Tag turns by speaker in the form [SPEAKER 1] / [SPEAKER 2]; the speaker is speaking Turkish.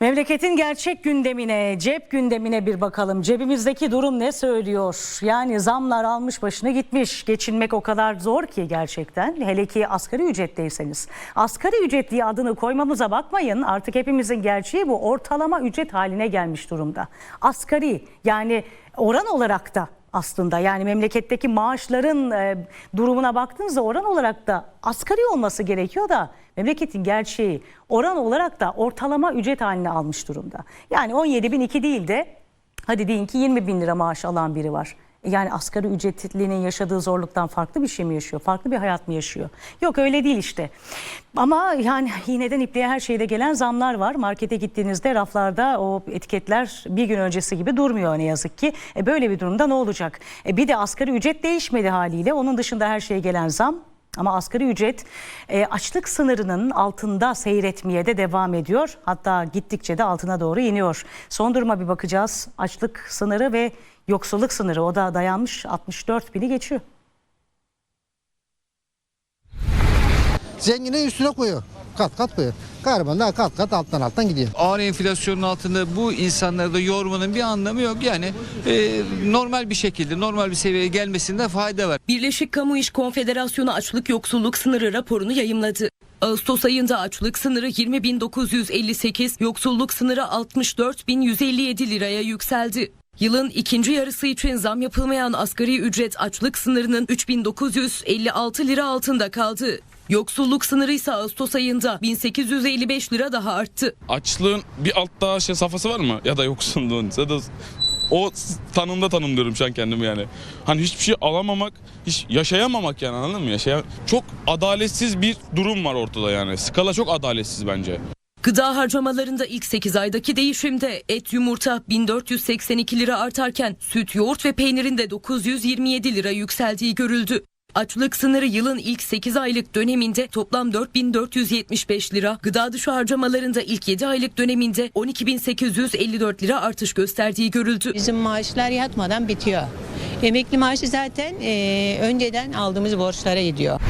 [SPEAKER 1] Memleketin gerçek gündemine, cep gündemine bir bakalım. Cebimizdeki durum ne söylüyor? Yani zamlar almış başına gitmiş. Geçinmek o kadar zor ki gerçekten. Hele ki asgari ücretteyseniz. Asgari ücret diye adını koymamıza bakmayın. Artık hepimizin gerçeği bu. Ortalama ücret haline gelmiş durumda. Asgari yani oran olarak da aslında yani memleketteki maaşların e, durumuna baktığınızda oran olarak da asgari olması gerekiyor da memleketin gerçeği oran olarak da ortalama ücret haline almış durumda. Yani 17 bin iki değil de hadi deyin ki 20 bin lira maaş alan biri var. Yani asgari ücretlinin yaşadığı zorluktan farklı bir şey mi yaşıyor? Farklı bir hayat mı yaşıyor? Yok öyle değil işte. Ama yani iğneden ipliğe her şeyde gelen zamlar var. Markete gittiğinizde raflarda o etiketler bir gün öncesi gibi durmuyor ne yazık ki. E böyle bir durumda ne olacak? E bir de asgari ücret değişmedi haliyle. Onun dışında her şeye gelen zam ama asgari ücret e, açlık sınırının altında seyretmeye de devam ediyor. Hatta gittikçe de altına doğru iniyor. Son duruma bir bakacağız. Açlık sınırı ve yoksulluk sınırı o da dayanmış 64 bini geçiyor.
[SPEAKER 2] Zenginin üstüne koyuyor. Kat kat koyuyor. Gariban da kat kat alttan alttan gidiyor.
[SPEAKER 3] ağır enflasyonun altında bu insanları da yormanın bir anlamı yok. Yani e, normal bir şekilde normal bir seviyeye gelmesinde fayda var.
[SPEAKER 4] Birleşik Kamu İş Konfederasyonu açlık yoksulluk sınırı raporunu yayımladı. Ağustos ayında açlık sınırı 20.958, yoksulluk sınırı 64.157 liraya yükseldi. Yılın ikinci yarısı için zam yapılmayan asgari ücret açlık sınırının 3956 lira altında kaldı. Yoksulluk sınırı ise Ağustos ayında 1855 lira daha arttı.
[SPEAKER 5] açlığın bir alt daha şey safhası var mı? Ya da yoksulluğun ya da o tanımda tanımlıyorum şu an kendimi yani. Hani hiçbir şey alamamak, hiç yaşayamamak yani anladın mı? Yaşayan çok adaletsiz bir durum var ortada yani. Skala çok adaletsiz bence.
[SPEAKER 4] Gıda harcamalarında ilk 8 aydaki değişimde et yumurta 1482 lira artarken süt, yoğurt ve peynirin de 927 lira yükseldiği görüldü. Açlık sınırı yılın ilk 8 aylık döneminde toplam 4475 lira, gıda dışı harcamalarında ilk 7 aylık döneminde 12854 lira artış gösterdiği görüldü.
[SPEAKER 6] Bizim maaşlar yatmadan bitiyor. Emekli maaşı zaten eee, önceden aldığımız borçlara gidiyor.